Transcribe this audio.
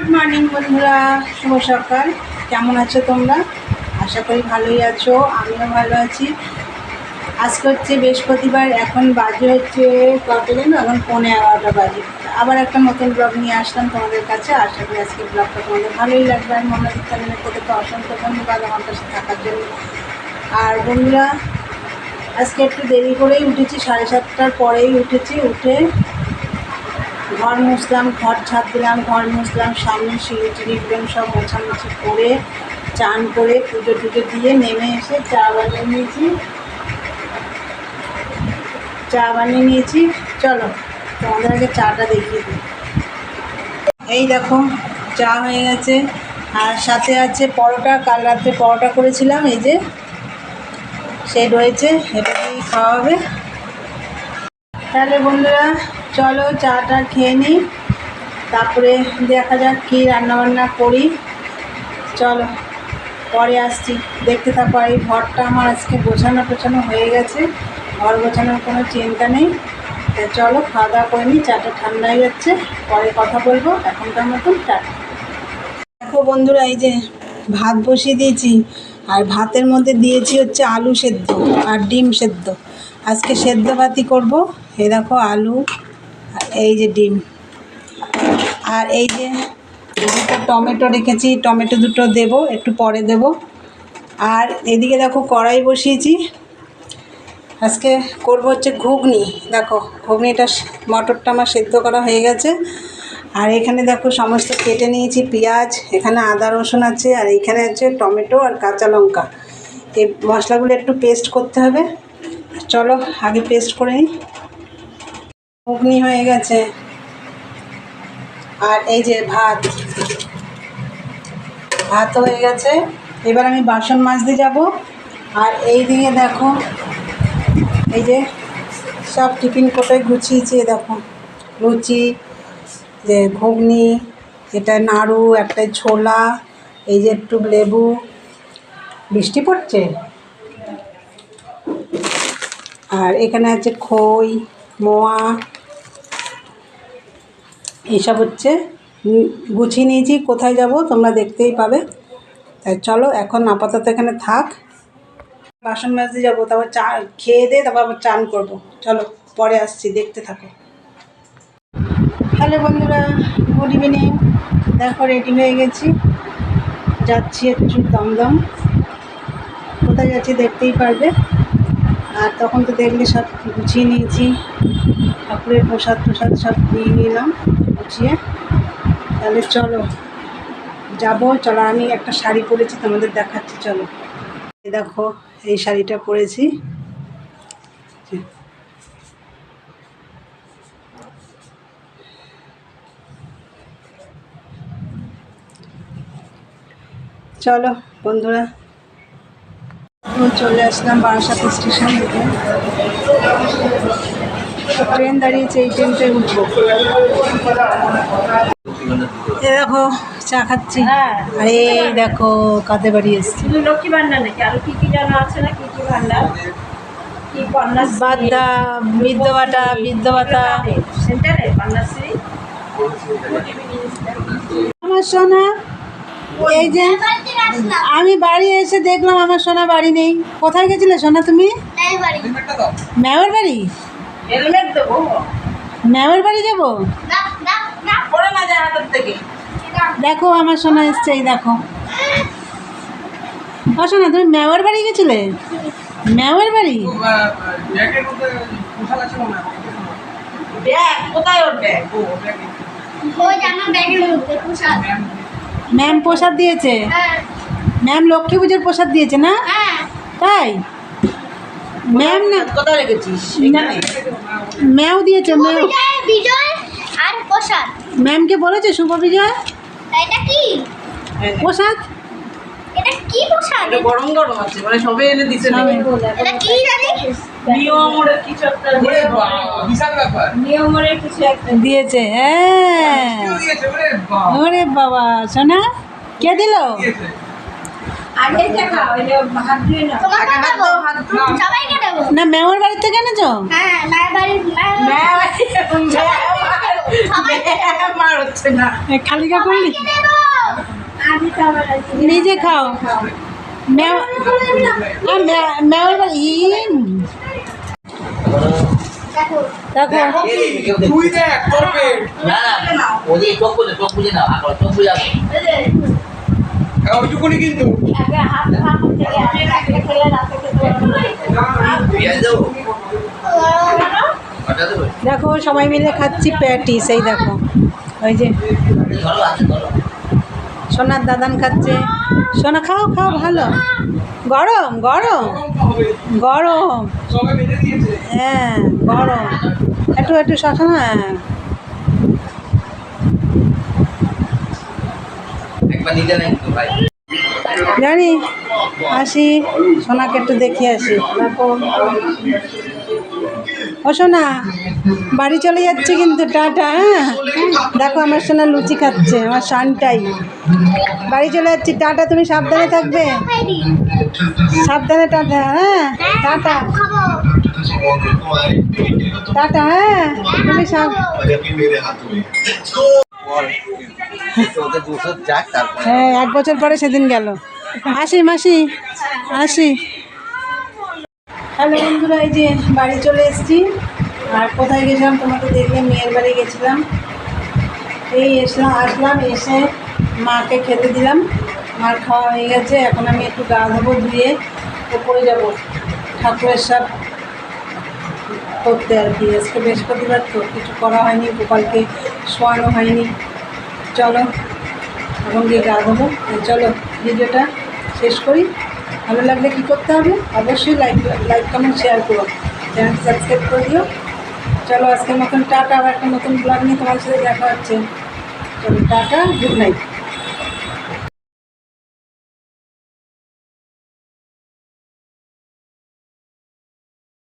Good morning বন্ধুরা। শুভ সকাল। কেমন আছো তোমরা? আশা করি ভালোই আছো, আমিও ভালো আছি। আজকে হচ্ছে বৃহস্পতিবার, এখন বাজে হচ্ছে কটা জানো? এখন পৌনে এগারোটা বাজে। আবার একটা নতুন ব্লগ নিয়ে আসলাম তোমাদের কাছে। আশা করি আজকে ব্লগটা তোমাদের ভালোই লাগবে। আর চ্যানেলের থেকে তো অসংখ্য ধন্যবাদ আমার কাছে থাকার জন্য। আর বন্ধুরা, আজকে একটু দেরি করেই উঠেছি, সাড়ে সাতটার পরেই উঠেছি। উঠে ঘর মুছলাম, ঘর ছাদ দিলাম, ঘর মুছলাম সামনে সিঁড়ি টিড়িগুলো সব মোছামুছি করে চান করে পুজো টুজো দিয়ে নেমে এসে চা বানিয়ে নিয়েছি। চা বানিয়ে নিয়েছি। চলো তোমাদের আগে চাটা দেখিয়ে দিই। এই দেখো, চা হয়ে গেছে। আর সাথে আছে পরোটা, কাল রাত্রে পরোটা করেছিলাম, এই যে সেই রয়েছে এটা দিয়েই খাওয়া হবে। তাহলে বন্ধুরা চলো চাটা খেয়ে নিই, তারপরে দেখা যাক কী রান্নাবান্না করি। চলো, পরে আসছি। দেখতে থাকো, এই ঘরটা আমার আজকে গোছানো টোছানো হয়ে গেছে। ঘর গোছানোর কোনো চিন্তা নেই। চলো, খাওয়া দাওয়া করে নিই, চাটা ঠান্ডা হয়ে যাচ্ছে। পরে কথা বলব, এখনকার মতন টাটা। দেখো বন্ধুরা, এই যে ভাত বসিয়ে দিয়েছি, আর ভাতের মধ্যে দিয়েছি হচ্ছে আলু সেদ্ধ আর ডিম সেদ্ধ। আজকে সেদ্ধ ভাতই করব। এ দেখো, আলু এই যে ডিম। আর এই যে দুটো টমেটো রেখেছি, টমেটো দুটো দেবো, একটু পরে দেবো। আর এদিকে দেখো কড়াই বসিয়েছি। আজকে করব হচ্ছে ঘুগনি। দেখো, ঘুগনিটা মটরটা আমার সেদ্ধ করা হয়ে গেছে। আর এখানে দেখো সমস্ত কেটে নিয়েছি পেঁয়াজ, এখানে আদা রসুন আছে, আর এইখানে আছে টমেটো আর কাঁচা লঙ্কা। এই মশলাগুলো একটু পেস্ট করতে হবে। চলো, আগে পেস্ট করে নিই। ঘুগনি হয়ে গেছে। আর এই যে ভাত ভাত হয়ে গেছে। এবার আমি বাসন মাজতে যাব। আর এই দিকে দেখো, এই যে সব টিফিন কোটায় গুছিয়েছি দেখো। লুচি, যে ঘুগনি, এটা নাড়ু একটা ছোলা, এই যে একটু লেবু। বৃষ্টি পড়ছে? আর এখানে আছে খই, মোয়া এইসব হচ্ছে। গুছিয়ে নিয়েছি, কোথায় যাব তোমরা দেখতেই পাবে। তাই চলো এখন আপাতত এখানে থাক। বাসন মাজতে যাব, তারপর চা, খেয়ে দিয়ে তারপর আবার চান করব। চলো, পরে আসছি, দেখতে থাকো। হ্যালো বন্ধুরা, গুড ইভিনিং। দেখো রেডি হয়ে গেছি। যাচ্ছি একটু দমদম। কোথায় যাচ্ছি দেখতেই পারবে। আর তখন তো দেখলে সব গুছিয়ে নিয়েছি। ঠাকুরের প্রসাদ প্রসাদ সব নিয়ে নিলাম। গুছিয়ে তাহলে চলো, যাব, চলো, আমি একটা শাড়ি পরেছি, তোমাদের দেখাচ্ছি, চলো। দেখো, এই শাড়িটা পরেছি। চলো, বন্ধুরা। চলে আসলাম বারাসাত স্টেশন থেকে। ট্রেন দাঁড়িয়েছে এই ট্রেনটায় উঠবো। এ দেখো চা খাচ্ছি। হ্যাঁ। আর এই দেখো কাঁদে বাড়ি এসছি। লক্ষ্মী ভান্ডার নাকি? আরও কি কি জানা আছে না কি কি ভান্ডার? সেন্টারে? কন্যাশ্রী আমার সোনা এই যে আমি বাড়ি এসে দেখলাম আমার সোনা বাড়ি নেই। কোথায় গেছিলে সোনা তুমি? ম্যামের বাড়ি? হেলমেট দেবো। ম্যামের বাড়ি যাব? পড়ে না যায় হাতের থেকে। দেখো আমার সোনা এসছে এই দেখো। ও সোনা তুমি ম্যামের বাড়ি গেছিলে? ম্যামের বাড়ি? ব্যাগ কোথায় ওর ব্যাগ? ম্যাম প্রসাদ দিয়েছে? ম্যাম লক্ষ্মী পুজোর প্রসাদ দিয়েছে না? তাই? ম্যাম না কোথায় রেখেছিস? এখানে? ম্যাও দিয়েছে ম্যাও। বিজয় আর প্রসাদ। ম্যামকে বলেছে শুভ বিজয়? এটা কি? প্রসাদ? এটা কি প্রসাদ? এটা গরম গরম আছে মানে সবে এনে দিছে সবে। এটা কি জানি? কিছু একটা দিয়ে বিশাল ব্যাপার। কিছু একটা দিয়েছে হ্যাঁ। দিয়েছে ওরে বাবা। ওরে বাবা সোনা কে দিল? না তোমাকে দেবো। সবাইকে দেবো। না ম্যামের বাড়ি থেকে এনেছো? হ্যাঁ না খালিকা করলি। নিজে খাও। ম্যাও আর ম্যা- ম্যাওটা ইন দেখো দেখো। তুই দেখ তোর পেট। না না ওদিকে চোখ বুঝে চোখ বুঝে নাও আগে চোখ বুঝে আসো হ্যাঁ, ওইটুকুনি কিন্তু। আগে হাত হাত থেকে আমি রাখতে খেলে পেঁয়াজ দেবো? দেখো সবাই মিলে খাচ্ছি প্যাটিস এই দেখো। ওই যে সোনার দাদান খাচ্ছে। সোনা খাও খাও ভালো। গরম গরম গরম। হ্যাঁ গরম। একটু একটু শশা হ্যাঁ। ভাই। জানি আসি সোনাকে একটু দেখে আসি। দেখো সোনা বাড়ি চলে যাচ্ছে কিন্তু, টাটা হ্যাঁ? দেখো আমার সোনা লুচি খাচ্ছে, আমার শানটাই। বাড়ি চলে যাচ্ছি, টাটা, তুমি সাবধানে থাকবে? সাবধানে টাটা হ্যাঁ? টাটা। টাটা হ্যাঁ? তুমি সাব হ্যাঁ এক বছর পরে সেদিন গেল। আসি, মাসি, আসি। হ্যালো বন্ধুরা, এই যে বাড়ি চলে এসেছি। আর কোথায় গেছিলাম তোমাকে দেখলে মেয়ের বাড়ি গেছিলাম। এই এসলাম, আসলাম, এসে মাকে খেতে দিলাম। মার খাওয়া হয়ে গেছে, এখন আমি একটু গা ধোবো, ধুয়ে ওপরে যাব। ঠাকুরের সব করতে আর কি, আজকে বৃহস্পতিবার তো, কিছু করা হয়নি, গোপালকে শোয়ানো হয়নি। চলো, এখন গিয়ে গা দেবো চলো, ভিডিওটা শেষ করি। ভালো লাগলে কী করতে হবে? অবশ্যই লাইক লাইক কমেন্ট শেয়ার করো। চ্যানেল সাবস্ক্রাইব করে দিও। চলো আজকের মতন টাটা আর একটা নতুন ব্লগ নিয়ে তোমার সাথে দেখা হচ্ছে। চলো টাটা গুড নাইট